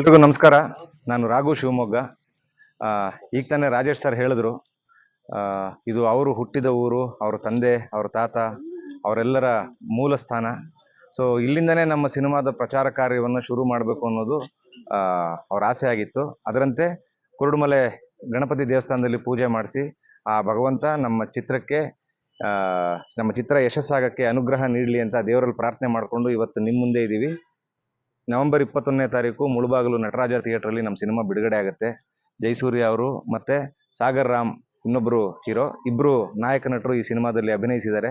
ಎಲ್ರಿಗೂ ನಮಸ್ಕಾರ. ನಾನು ರಾಘು ಶಿವಮೊಗ್ಗ. ಈಗ ತಾನೇ ರಾಜೇಶ್ ಸರ್ ಹೇಳಿದ್ರು ಇದು ಅವರು ಹುಟ್ಟಿದ ಊರು, ಅವ್ರ ತಂದೆ, ಅವ್ರ ತಾತ, ಅವರೆಲ್ಲರ ಮೂಲ ಸ್ಥಾನ. ಸೊ ಇಲ್ಲಿಂದನೇ ನಮ್ಮ ಸಿನಿಮಾದ ಪ್ರಚಾರ ಕಾರ್ಯವನ್ನು ಶುರು ಮಾಡಬೇಕು ಅನ್ನೋದು ಅವ್ರ ಆಸೆ ಆಗಿತ್ತು. ಅದರಂತೆ ಕುರುಡುಮಲೆ ಗಣಪತಿ ದೇವಸ್ಥಾನದಲ್ಲಿ ಪೂಜೆ ಮಾಡಿಸಿ, ಆ ಭಗವಂತ ನಮ್ಮ ಚಿತ್ರಕ್ಕೆ ನಮ್ಮ ಚಿತ್ರ ಯಶಸ್ಸಾಗಕ್ಕೆ ಅನುಗ್ರಹ ನೀಡಲಿ ಅಂತ ದೇವರಲ್ಲಿ ಪ್ರಾರ್ಥನೆ ಮಾಡಿಕೊಂಡು ಇವತ್ತು ನಿಮ್ಮ ಮುಂದೆ ಇದ್ದೀವಿ ನವೆಂಬರ್ ಇಪ್ಪತ್ತೊಂದನೇ ತಾರೀಕು ಮುಳುಬಾಗಿಲು ನಟರಾಜ ಥಿಯೇಟ್ರಲ್ಲಿ ನಮ್ಮ ಸಿನಿಮಾ ಬಿಡುಗಡೆ ಆಗುತ್ತೆ. ಜೈಸೂರ್ಯ ಅವರು ಮತ್ತೆ ಸಾಗರ್ ರಾಮ್ ಇನ್ನೊಬ್ಬರು ಹೀರೋ ಇಬ್ಬರು ನಾಯಕ ನಟರು ಈ ಸಿನಿಮಾದಲ್ಲಿ ಅಭಿನಯಿಸಿದ್ದಾರೆ.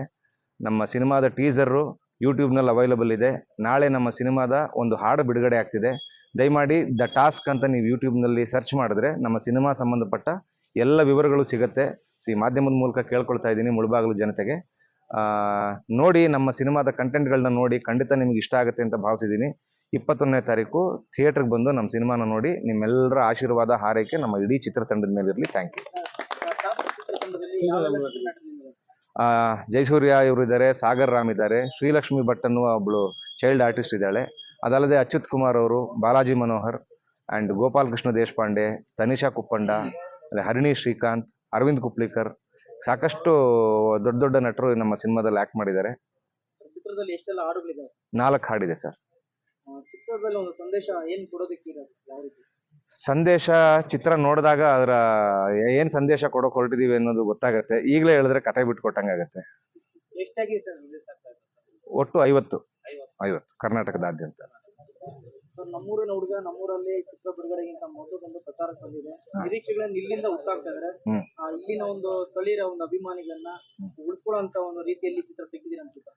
ನಮ್ಮ ಸಿನಿಮಾದ ಟೀಸರು ಯೂಟ್ಯೂಬ್ನಲ್ಲಿ ಅವೈಲಬಲ್ ಇದೆ. ನಾಳೆ ನಮ್ಮ ಸಿನಿಮಾದ ಒಂದು ಹಾಡು ಬಿಡುಗಡೆ ಆಗ್ತಿದೆ. ದಯಮಾಡಿ ದ ಟಾಸ್ಕ್ ಅಂತ ನೀವು ಯೂಟ್ಯೂಬ್ನಲ್ಲಿ ಸರ್ಚ್ ಮಾಡಿದ್ರೆ ನಮ್ಮ ಸಿನಿಮಾ ಸಂಬಂಧಪಟ್ಟ ಎಲ್ಲ ವಿವರಗಳು ಸಿಗುತ್ತೆ. ಈ ಮಾಧ್ಯಮದ ಮೂಲಕ ಕೇಳ್ಕೊಳ್ತಾ ಇದ್ದೀನಿ ಮುಳುಬಾಗಿಲು ಜನತೆಗೆ. ನೋಡಿ ನಮ್ಮ ಸಿನಿಮಾದ ಕಂಟೆಂಟ್ಗಳನ್ನ ನೋಡಿ ಖಂಡಿತ ನಿಮ್ಗೆ ಇಷ್ಟ ಆಗುತ್ತೆ ಅಂತ ಭಾವಿಸಿದ್ದೀನಿ. ಇಪ್ಪತ್ತೊಂದನೇ ತಾರೀಕು ಥಿಯೇಟ್ರಿಗೆ ಬಂದು ನಮ್ಮ ಸಿನಿಮಾನ ನೋಡಿ ನಿಮ್ಮೆಲ್ಲರ ಆಶೀರ್ವಾದ ಹಾರೈಕೆ ನಮ್ಮ ಇಡೀ ಚಿತ್ರತಂಡದ ಮೇಲೆ ಇರಲಿ. ಥ್ಯಾಂಕ್ ಯು ಜಯಸೂರ್ಯ ಇವರು ಇದ್ದಾರೆ ಸಾಗರ್ ರಾಮ್ ಇದ್ದಾರೆ ಶ್ರೀಲಕ್ಷ್ಮಿ ಭಟ್ ಅನ್ನುವ ಒಬ್ಬಳು ಚೈಲ್ಡ್ ಆರ್ಟಿಸ್ಟ್ ಇದ್ದಾಳೆ. ಅದಲ್ಲದೆ ಅಚ್ಯುತ್ ಕುಮಾರ್ ಅವರು ಬಾಲಾಜಿ ಮನೋಹರ್ ಆ್ಯಂಡ್ ಗೋಪಾಲ್ ಕೃಷ್ಣ ದೇಶಪಾಂಡೆ ತನಿಷಾ ಕುಪ್ಪಂಡ ಅಲ್ಲಿ ಹರಿಣಿ ಶ್ರೀಕಾಂತ್ ಅರವಿಂದ್ ಕುಪ್ಲಿಕರ್ ಸಾಕಷ್ಟು ದೊಡ್ಡ ದೊಡ್ಡ ನಟರು ನಮ್ಮ ಸಿನಿಮಾದಲ್ಲಿ ಆ್ಯಕ್ಟ್ ಮಾಡಿದ್ದಾರೆ. ನಾಲ್ಕು ಹಾಡಿದೆ ಸರ್. ಚಿತ್ರದಲ್ಲಿ ಒಂದು ಸಂದೇಶ ಏನ್ ಕೊಡೋದಕ್ಕೆ ಯಾವ ರೀತಿ? ಸಂದೇಶ ಚಿತ್ರ ನೋಡಿದಾಗ ಅದರ ಏನ್ ಸಂದೇಶ ಕೊಡೋಕೆ ಹೊರಟಿದೀವಿ ಅನ್ನೋದು ಗೊತ್ತಾಗತ್ತೆ. ಈಗಲೇ ಹೇಳಿದ್ರೆ ಕತೆ ಬಿಟ್ಟು ಕೊಟ್ಟಂಗಾಗತ್ತೆ ಎಷ್ಟಾಗಿ ಒಟ್ಟು ಐವತ್ತು. ಐವತ್ತು. ಕರ್ನಾಟಕದಾದ್ಯಂತ. ಸರ್ ನಮ್ಮೂರಿನ ಹುಡುಗ ನಮ್ಮೂರಲ್ಲಿ ಚಿತ್ರ ಬಿಡುಗಡೆಗಿಂತ ಮೊದಲು ಬಂದು ಪ್ರಚಾರಕ್ಕೆ ಬಂದಿದೆ. ನಿರೀಕ್ಷೆಗಳನ್ನ ಇಲ್ಲಿಂದ ಹುಟ್ಟಾಗ್ತಾ ಇದಾರೆ ಇಲ್ಲಿನ ಒಂದು ಸ್ಥಳೀಯರ ಒಂದು ಅಭಿಮಾನಿಗಳನ್ನ ಉಳಿಸ್ಕೊಳ್ಳುವಂತ ಒಂದು ರೀತಿಯಲ್ಲಿ ಚಿತ್ರ ತೆಗೆದಿದೆ ಅನ್ಸುತ್ತೆ?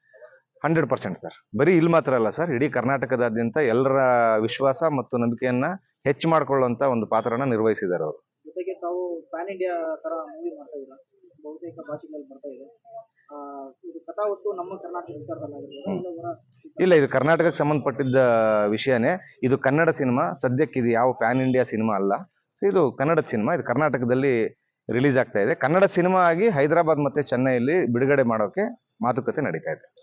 Hundred percent sir. ಬರೀ ಇಲ್ಲಿ ಮಾತ್ರ ಅಲ್ಲ ಸರ್ ಇಡೀ ಕರ್ನಾಟಕದಾದ್ಯಂತ ಎಲ್ಲರ ವಿಶ್ವಾಸ ಮತ್ತು ನಂಬಿಕೆಯನ್ನ ಹೆಚ್ಚು ಮಾಡಿಕೊಳ್ಳುವಂತ ಒಂದು ಪಾತ್ರನ ನಿರ್ವಹಿಸಿದ್ದಾರೆ ಅವರು. ಜೊತೆಗೆ ತಾವು ಪ್ಯಾನ್ ಇಂಡಿಯಾ ತರ ಮೂವಿ ಮಾಡ್ತಾ ಇದ್ದೀರಾ? ಬಹುತೇಕ ಭಾಷೆಗಳಲ್ಲಿ ಬರ್ತಾ ಇದೆ. ಆ, ಇದು ಕಥಾವಸ್ತು ನಮ್ಮ ಕರ್ನಾಟಕ ವಿಚಾರದಲ್ಲಾಗಿರ್ಬೋದು ಇಲ್ಲ ಹೊರ ಇಲ್ಲ ಇದು ಕರ್ನಾಟಕಕ್ಕೆ ಸಂಬಂಧಪಟ್ಟಿದ್ದ ವಿಷಯನೇ. ಇದು ಕನ್ನಡ ಸಿನಿಮಾ ಸದ್ಯಕ್ಕೆ ಇದು ಯಾವ ಪ್ಯಾನ್ ಇಂಡಿಯಾ ಸಿನಿಮಾ ಅಲ್ಲ. ಸೊ ಇದು ಕನ್ನಡ ಸಿನಿಮಾ ಇದು ಕರ್ನಾಟಕದಲ್ಲಿ ರಿಲೀಸ್ ಆಗ್ತಾ ಇದೆ. ಕನ್ನಡ ಸಿನಿಮಾ ಆಗಿ ಹೈದರಾಬಾದ್ ಮತ್ತೆ ಚೆನ್ನೈಯಲ್ಲಿ ಬಿಡುಗಡೆ ಮಾಡೋಕೆ ಮಾತುಕತೆ ನಡೀತಾ ಇದೆ.